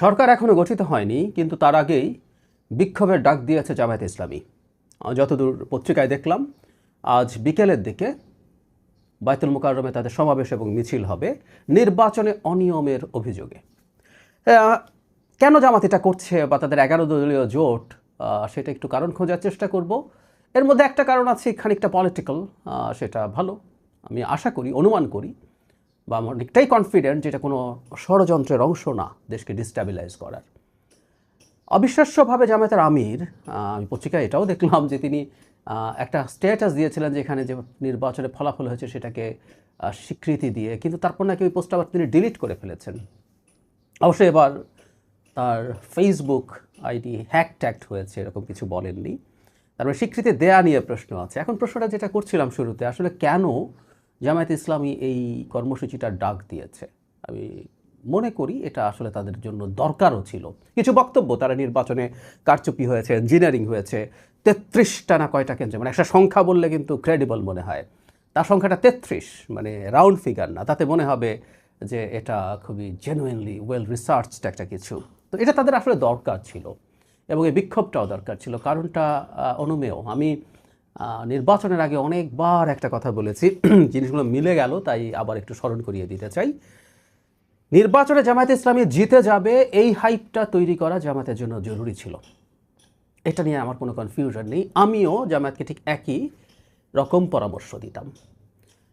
সরকার এখনও গঠিত হয়নি, কিন্তু তার আগেই বিক্ষোভের ডাক দিয়েছে জামায়াত ইসলামী। যতদূর পত্রিকায় দেখলাম, আজ বিকেলের দিকে বায়তুল মোকাররমে তাদের সমাবেশ এবং মিছিল হবে নির্বাচনে অনিয়মের অভিযোগে। কেন জামাত এটা করছে বা তাদের এগারো দলীয় জোট সেটা একটু কারণ খোঁজার চেষ্টা করব। এর মধ্যে একটা কারণ আছে, খানিকটা পলিটিক্যাল সেটা ভালো। আমি আশা করি, অনুমান করি বা আমার অনেকটাই কনফিডেন্ট যেটা কোনো ষড়যন্ত্রের অংশ না দেশকে ডিস্টাবিলাইজ করার। অবিশ্বাস্যভাবে জামায়াতের আমির আমি পত্রিকায় এটাও দেখলাম যে তিনি একটা স্ট্যাটাস দিয়েছিলেন যেখানে যে নির্বাচনে ফলাফল হয়েছে সেটাকে স্বীকৃতি দিয়ে, কিন্তু তারপর নাকি ওই পোস্ট আবার তিনি ডিলিট করে ফেলেছেন। অবশ্যই এবার তার ফেসবুক আইডি হ্যাক ট্যাক্ট হয়েছে, এরকম কিছু বলেননি। তারপরে স্বীকৃতি দেয়া নিয়ে প্রশ্ন আছে। এখন প্রশ্নটা যেটা করছিলাম শুরুতে, আসলে কেন জামায়াত ইসলামী এই কর্মসূচিটার ডাক দিয়েছে। আমি মনে করি এটা আসলে তাদের জন্য দরকারও ছিল। কিছু বক্তব্য, তারা নির্বাচনে কারচুপি হয়েছে ইঞ্জিনিয়ারিং হয়েছে, তেত্রিশটা না কয়টা কেন্দ্রে মানে একটা সংখ্যা বললে কিন্তু ক্রেডিবল মনে হয়। তার সংখ্যাটা তেত্রিশ মানে রাউন্ড ফিগার না। তাতে মনে হবে যে এটা খুবই জেনুইনলি ওয়েল রিসার্চড একটা কিছু। তো এটা তাদের আসলে দরকার ছিল এবং এই বিক্ষোভটাও দরকার ছিল। কারণটা অনুমেয়। আমি নির্বাচনের আগে অনেকবার একটা কথা বলেছি। জিনিসগুলো মিলে গেল, তাই আবার একটু স্মরণ করিয়ে দিতে চাই। নির্বাচনে জামায়াত ইসলামী জিতে যাবে, এই হাইপটা তৈরি করা জামাতের জন্য জরুরি ছিল। এটা নিয়ে আমার কোনো কনফিউশন নেই। আমিও জামায়াতকে ঠিক একই রকম পরামর্শ দিতাম।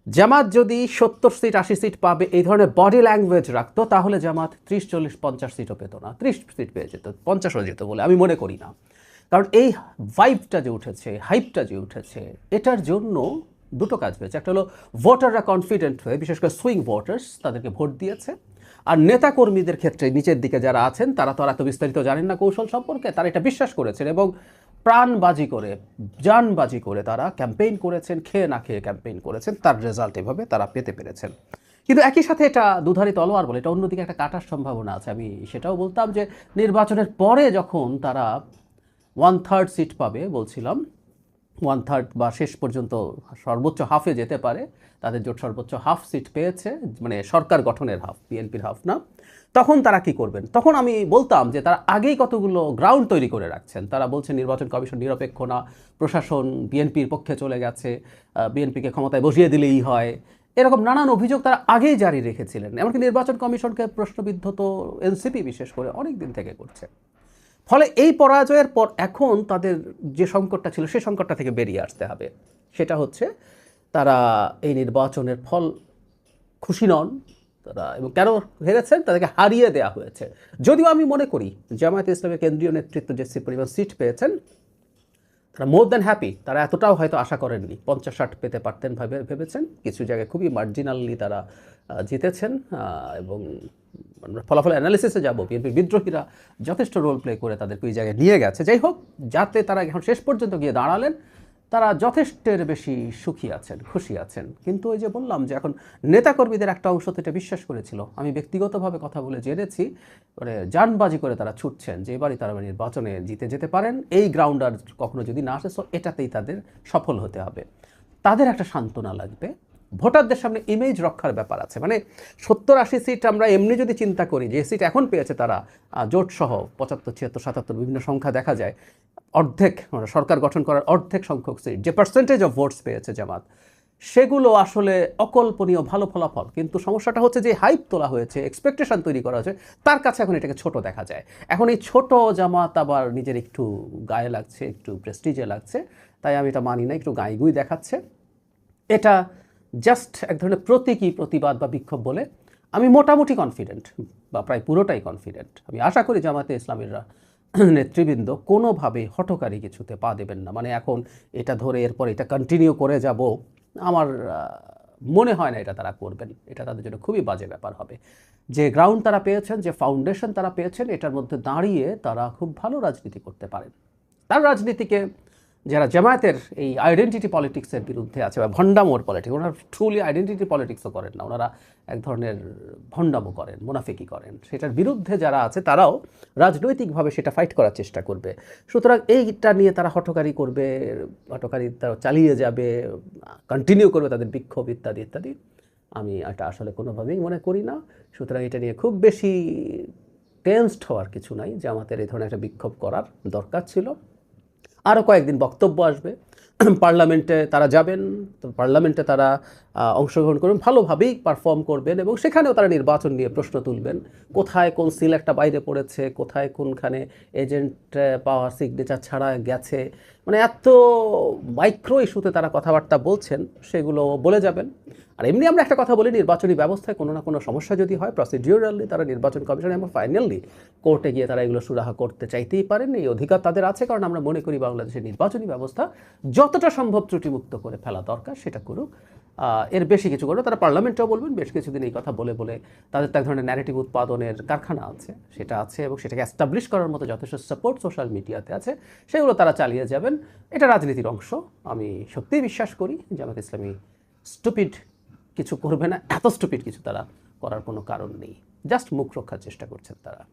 জামাত যদি সত্তর সিট আশি সিট পাবে, এই ধরনের বডি ল্যাঙ্গুয়েজ রাখতো, তাহলে জামাত ত্রিশ, চল্লিশ, পঞ্চাশ সিটও পেতো না। ত্রিশ সিট পেয়ে যেত পঞ্চাশও যেত বলে আমি মনে করি না। কারণ এই ভাইবটা যে উঠেছে হাইপটা যে উঠেছে, এটার জন্য দুটো কাজ হয়েছে। একটা হলো ভোটাররা কনফিডেন্ট হয়ে, বিশেষ করে সুইং ভোটার্স তাদেরকে ভোট দিয়েছে। আর নেতাকর্মীদের ক্ষেত্রে নিচের দিকে যারা আছেন, তারা তো আর এত বিস্তারিত জানেন না কৌশল সম্পর্কে, তারা এটা বিশ্বাস করেছেন এবং প্রাণবাজি করে, জানবাজি করে তারা ক্যাম্পেইন করেছেন, খেয়ে না খেয়ে ক্যাম্পেইন করেছেন, তার রেজাল্ট এভাবে তারা পেতে পেরেছেন। কিন্তু একই সাথে এটা দুধারি তলোয়ার বলে, এটা অন্যদিকে একটা কাটার সম্ভাবনা আছে। আমি সেটাও বলতাম যে নির্বাচনের পরে যখন তারা ওয়ান থার্ড সিট পাবে বলছিলাম। ওয়ান থার্ড বা শেষ পর্যন্ত সর্বোচ্চ হাফে যেতে পারে। তাদের জোট সর্বোচ্চ হাফ সিট পেয়েছে মানে সরকার গঠনের হাফ বিএনপির হাফ না? তখন তারা কি করবেন? তখন আমি বলতাম যে তারা আগেই কতগুলো গ্রাউন্ড তৈরি করে রাখছেন। তারা বলছেন নির্বাচন কমিশন নিরপেক্ষ না, প্রশাসন বিএনপির পক্ষে চলে গেছে বিএনপিকে ক্ষমতায় বসিয়ে দিলেই হয়। এরকম নানান অভিযোগ তারা আগেই জারি রেখেছিলেন। এমনকি নির্বাচন কমিশনকে প্রশ্নবিদ্ধ তো এনসিপি বিশেষ করে অনেক দিন থেকে করছে। ফলে এই পরাজয়ের পর এখন তাদের যে সংকটটা ছিল সেই সংকটটা থেকে বেরিয়ে আসতে হবে। সেটা হচ্ছে তারা এই নির্বাচনের ফল খুশি নন তারা এবং কেন হেরেছেন? তাদেরকে হারিয়ে দেওয়া হয়েছে। যদিও আমি মনে করি জামায়াত ইসলামের কেন্দ্রীয় নেতৃত্ব যে পরিমাণ সিট পেয়েছেন, তারা মোর দ্যান হ্যাপি। তারা এতটাও হয়তো আশা করেননি। পঞ্চাশ ষাট পেতে পারতেন ভাবে, ভেবেছেন। কিছু জায়গায় খুবই মার্জিনালি তারা জিতেছেন এবং আমরা ফলাফল অ্যানালিসিসে যাব। বিএনপির বিদ্রোহীরা যথেষ্ট রোল প্লে করে তাদেরকে ওই জায়গায় নিয়ে গেছে। যাই হোক, যাতে তারা এখন শেষ পর্যন্ত গিয়ে দাঁড়ালেন, তারা যথেষ্টের বেশি সুখী আছেন, খুশি আছেন। কিন্তু ওই যে বললাম যে এখন নেতাকর্মীদের একটা অংশ তো এটা বিশ্বাস করেছিল। আমি ব্যক্তিগতভাবে কথা বলে জেনেছি মানে যানবাজি করে তারা ছুটছেন যে এবারই তারা নির্বাচনে জিতে যেতে পারেন। এই গ্রাউন্ড আর কখনো যদি না আসে সো এটাতেই তাদের সফল হতে হবে। তাদের একটা সান্ত্বনা লাগবে। ভোটারদের সামনে ইমেজ রক্ষার ব্যাপার আছে। মানে সত্তর আশি সিট আমরা এমনি যদি চিন্তা করি যে সিট এখন পেয়েছে তারা আহ, জোট সহ পঁচাত্তর ছিয়াত্তর সাতাত্তর বিভিন্ন সংখ্যা দেখা যায় অর্ধেক মানে সরকার গঠন করার অর্ধেক সংখ্যক সিট যে পার্সেন্টেজ অফ ভোটস পেয়েছে জামাত সেগুলো আসলে অকল্পনীয় ভালো ফলাফল। কিন্তু সমস্যাটা হচ্ছে যে হাইপ তোলা হয়েছে এক্সপেকটেশন তৈরি করা হয়েছে তার কাছে এখন এটাকে ছোট দেখা যায়। এখন এই ছোট জামাত আবার নিজের একটু গায়ে লাগছে একটু প্রেস্টিজে লাগছে তাই আমি এটা মানি না একটু গাইগুই দেখাচ্ছে। এটা জাস্ট এক ধরনের প্রতীকী প্রতিবাদ বা বিক্ষোভ বলে আমি মোটামুটি কনফিডেন্ট বা প্রায় পুরোটাই কনফিডেন্ট আমি আশা করি জামাতে ইসলামীরা, নেতৃবৃন্দ কোনোভাবে হঠকারী কিছুতে পা দেবেন না। মানে এখন এটা ধরে এরপর এটা কন্টিনিউ করে যাব, আমার মনে হয় না এটা তারা করবেন। এটা তাদের জন্য খুবই বাজে ব্যাপার হবে। যে গ্রাউন্ড তারা পেয়েছেন, যে ফাউন্ডেশন তারা পেয়েছেন, এটার মধ্যে দাঁড়িয়ে তারা খুব ভালো রাজনীতি করতে পারেন। তার রাজনীতিকে যারা জামায়াতের এই আইডেন্টিটি পলিটিক্সের বিরুদ্ধে আছে বা ভণ্ডামোর পলিটিক্স ওনারা ট্রুলি আইডেন্টিটি পলিটিক্সও করেন না। ওনারা এক ধরনের ভণ্ডামো করেন, মুনাফিকি করেন। সেটার বিরুদ্ধে যারা আছে, তারাও রাজনৈতিকভাবে সেটা ফাইট করার চেষ্টা করবে। সুতরাং এইটা নিয়ে তারা হটকারি করবে হটকারি তারা চালিয়ে যাবে কন্টিনিউ করবে তাদের বিক্ষোভ ইত্যাদি ইত্যাদি। আমি এটা আসলে কোনোভাবেই মনে করি না। সুতরাং এটা নিয়ে খুব বেশি টেন্সড হওয়ার কিছু নাই। জামাতের এই ধরনের একটা বিক্ষোভ করার দরকার ছিল। আরও কয়েকদিন বক্তব্য আসবে। পার্লামেন্টে তারা যাবেন, তো পার্লামেন্টে তারা অংশগ্রহণ করবেন, ভালোভাবেই পারফর্ম করবেন এবং সেখানেও তারা নির্বাচন নিয়ে প্রশ্ন তুলবেন। কোথায় কোন সিল একটা বাইরে পড়েছে, কোথায় কোনখানে এজেন্ট পাওয়ার সিগনেচার ছাড়া গেছে মানে এত মাইক্রো ইস্যুতে তারা কথাবার্তা বলছেন, সেগুলো বলে যাবেন। আর এমনি আমরা একটা কথা বলি, নির্বাচনী ব্যবস্থায় কোনো না কোনো সমস্যা যদি হয় প্রসিডিউরালি তারা নির্বাচন কমিশন এবং ফাইনালি কোর্টে গিয়ে তারা এগুলো সুরাহা করতে চাইতেই পারেন। এই অধিকার তাদের আছে, কারণ আমরা মনে করি বাংলাদেশের নির্বাচনী ব্যবস্থা যতটা সম্ভব ত্রুটিমুক্ত করে ফেলা দরকার, সেটা করুক। এর বেশি কিছু করবে তারা পার্লামেন্টেও বলবেন, বেশ কিছুদিন এই কথা বলে বলে তাদের তো এক ধরনের ন্যারেটিভ উৎপাদনের কারখানা আছে, সেটা আছে এবং সেটাকে অ্যাস্টাবলিশ করার মতো যথেষ্ট সাপোর্ট সোশ্যাল মিডিয়াতে আছে, সেগুলো তারা চালিয়ে যাবেন। এটা রাজনীতির অংশ, আমি সত্যিই বিশ্বাস করি জামাত ইসলামী স্টুপিড কিছু করবে না। এত স্টুপিড কিছু তারা করার কোনো কারণ নেই। জাস্ট মুখ রক্ষার চেষ্টা করছেন তারা।